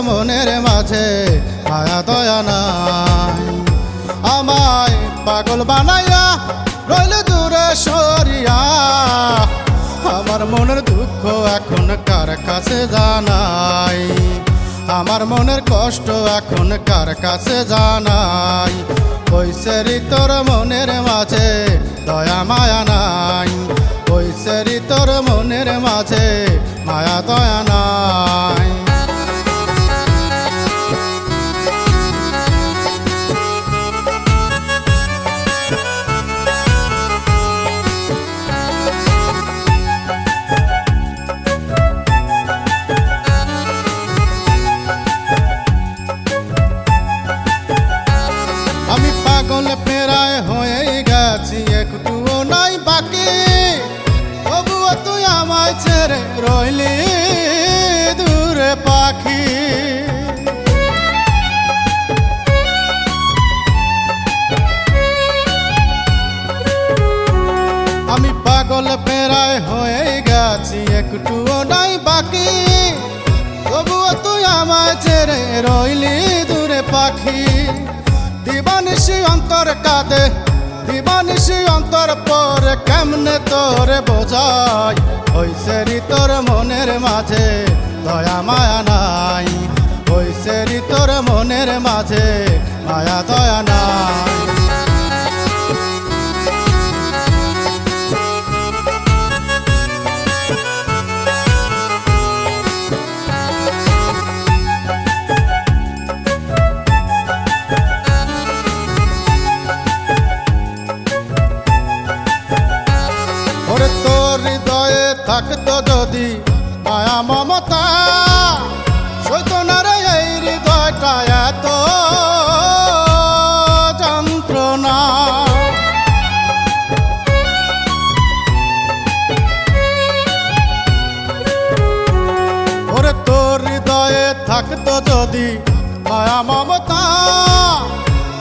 মনের মাঝে মায়া দয়া নাই আমায় পাগল বানাইয়া রইলে দূরে সরিয়া। আমার মনের দুঃখ এখন কার কাছে জানাই? আমার মনের কষ্ট এখন কার কাছে জানাই? কৈশেরি তোর মনের মাঝে দয়া, মায়া নাই। কৈশেরি তোর মনের মাঝে মায়া, দয়া নাই। একটুও নাই বাকি, তবুও তুই আমায় ছেড়ে রইলি দূরে পাখি। দিবানিসি অন্তর কাঁদে দিবানিসি অন্তর পরে কেমনে তোরে বোঝাই হইসেরি তোর মনের মাঝে দয়া, মায়া নাই। হইসেরি তোর মনের মাঝে মায়া, দয়া নাই। থাকতো যদি মায়া মমতা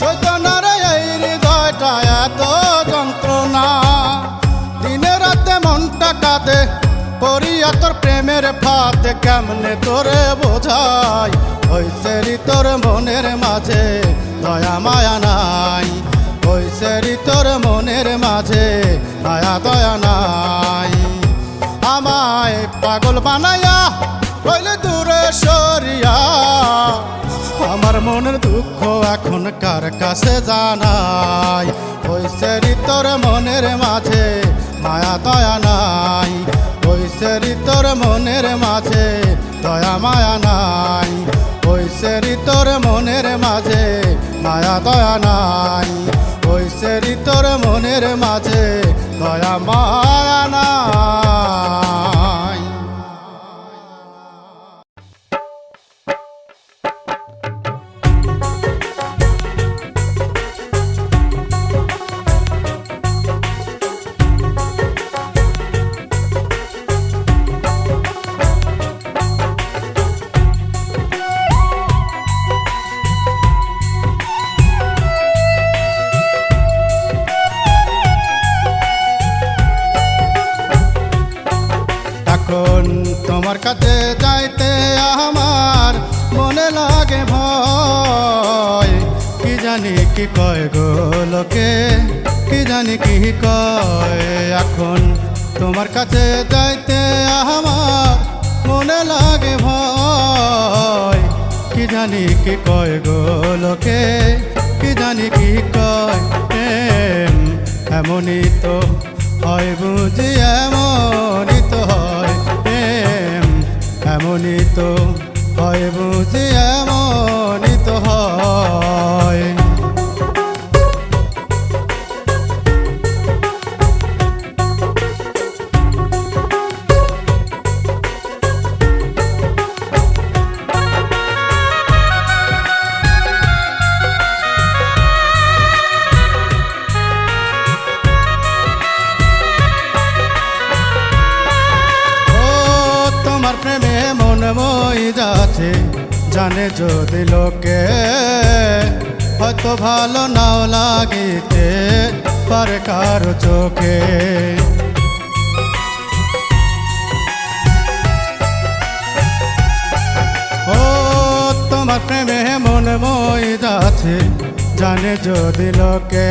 চৈতন্যরে এই হৃদয়টা এত যন্ত্রণা। দিনে রাতে মনটা কাঁদে, পড়িয়া তোর প্রেমের ফাতে কেমনে তোরে বোঝাই? হইসেরি তোর মনের মাঝে দয়া, মায়া নাই। হইসেরি তোর মনের মাঝে মায়া দয়া নাই। আমায় পাগল বানাইয়া রইলে দূরে মনের দুঃখ এখন কার কাছে জানাই? ওই সেরি তোর মনের মাঝে মায়া, দয়া নাই। ওই সেরি তোর মনের মাঝে দয়া, মায়া নাই। ওই সেরি তোর মনের মাঝে মায়া, দয়া নাই। ওই সেরি তোর মনের মাঝে দয়া, মায়া কাছে যাইতে আমার মনে লাগে ভয়। কি জানি কি কয় গো লোকে, কি জানি কি কয়। এখন তোমার কাছে যাইতে আমার মনে লাগে ভয়। কি জানি কি কয় গো লোকে, কি জানি কি কয়। এমনই তো হয় বুঝি, এমনই তো হয়। এমনই তো হয় বুঝি এমনই তো হয়। কত ভালো নাও লাগিতে পারে কারও চোখে। ও, তোমার প্রেমে মন মই জানে যদি লোকে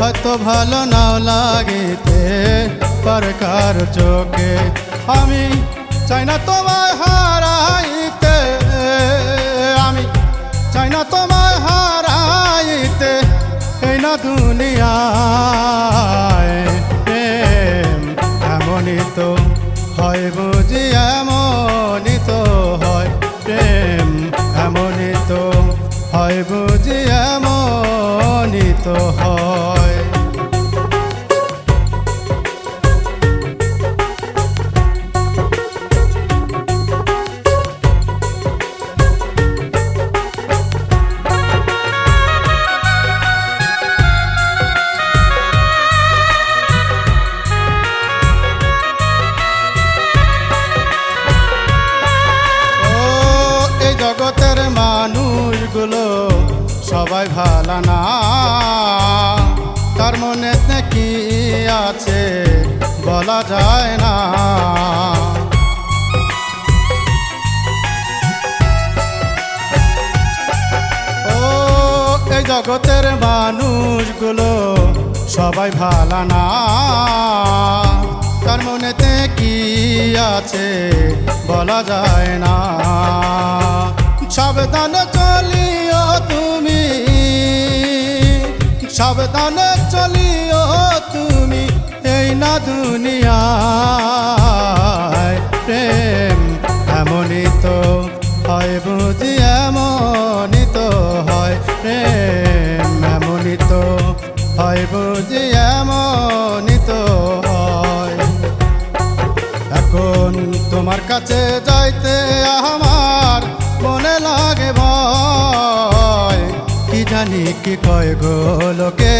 কত ভালো নাও লাগিতে পারে কারও চোখে। আমি চাই না তোমার মনে কি আছে, বলা যায় না। ও, এই জগতের মানুষগুলো সবাই ভালো না। তার মনেতে কি আছে, বলা যায় না। সাবধানে চলিও তুমি, সাবধানে কাছে যাইতে আমার মনে লাগে ভয়। কি জানি কি কয় গো লোকে,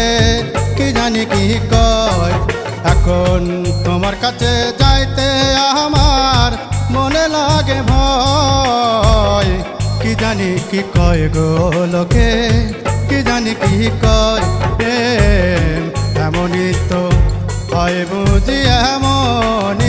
কি জানি কি কয়। এখন তোমার কাছে যাইতে আমার মনে লাগে ভয়। কি জানি কি কয় গো লোকে, কি জানি কি কয় এমনই তো হয় বুঝি এমনই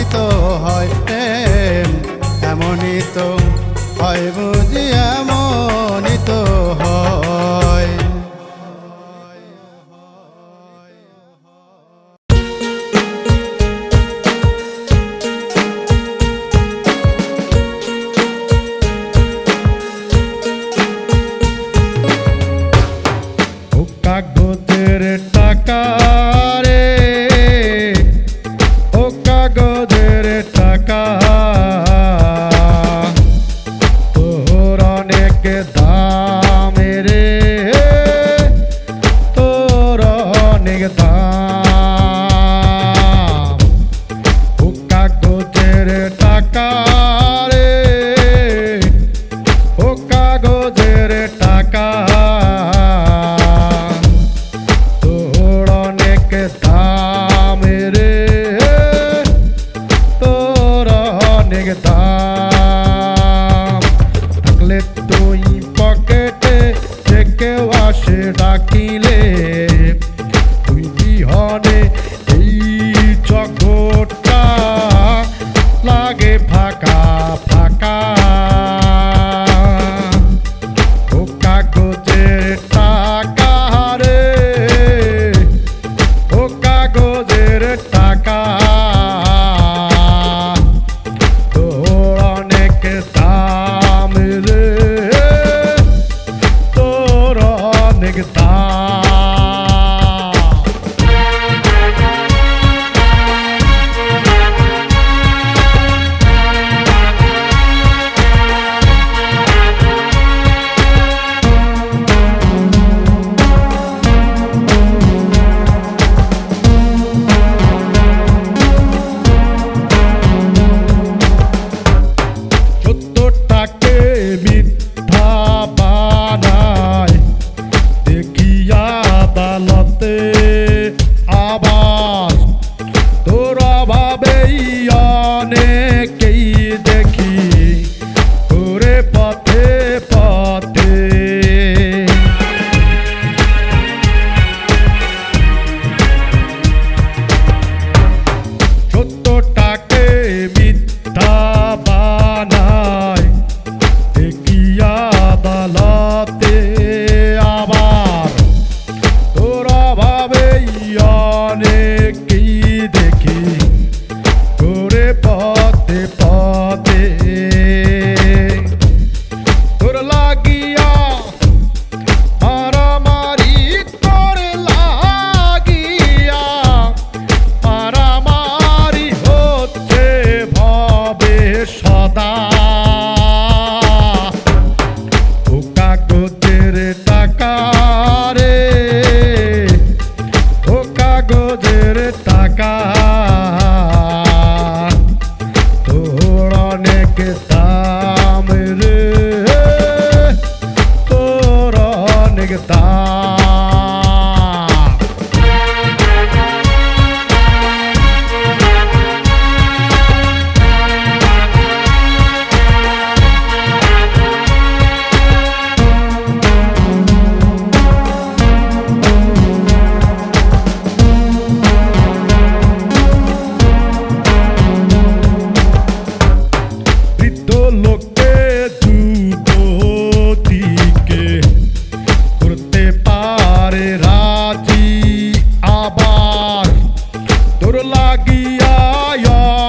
দূর লাগিয়া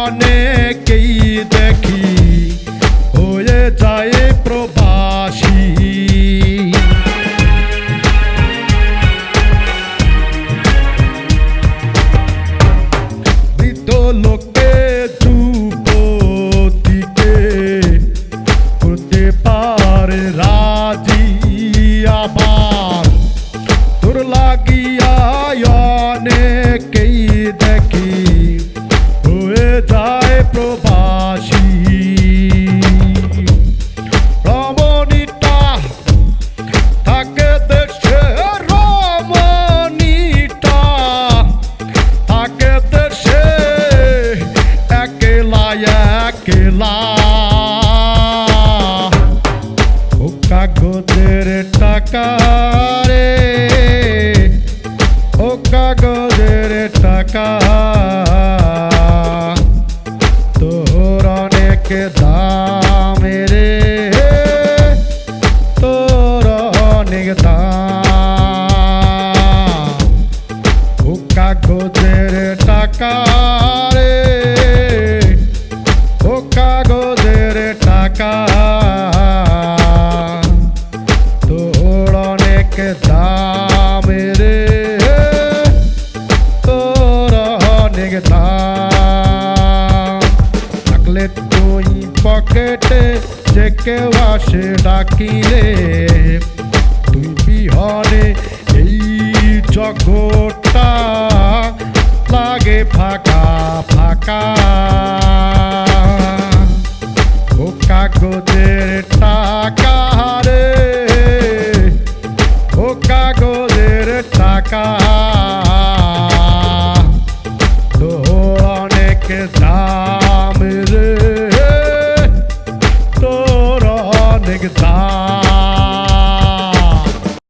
অনেকেই দেখি হয়ে যায় প্রবাসী। বৃদ্ধ লাগিয়া অনেক প্রবাসী রমণীটা থাকে দেশে রমণীটা থাকে দেশে একলা একলা। ও কাগজের টাকা paka paka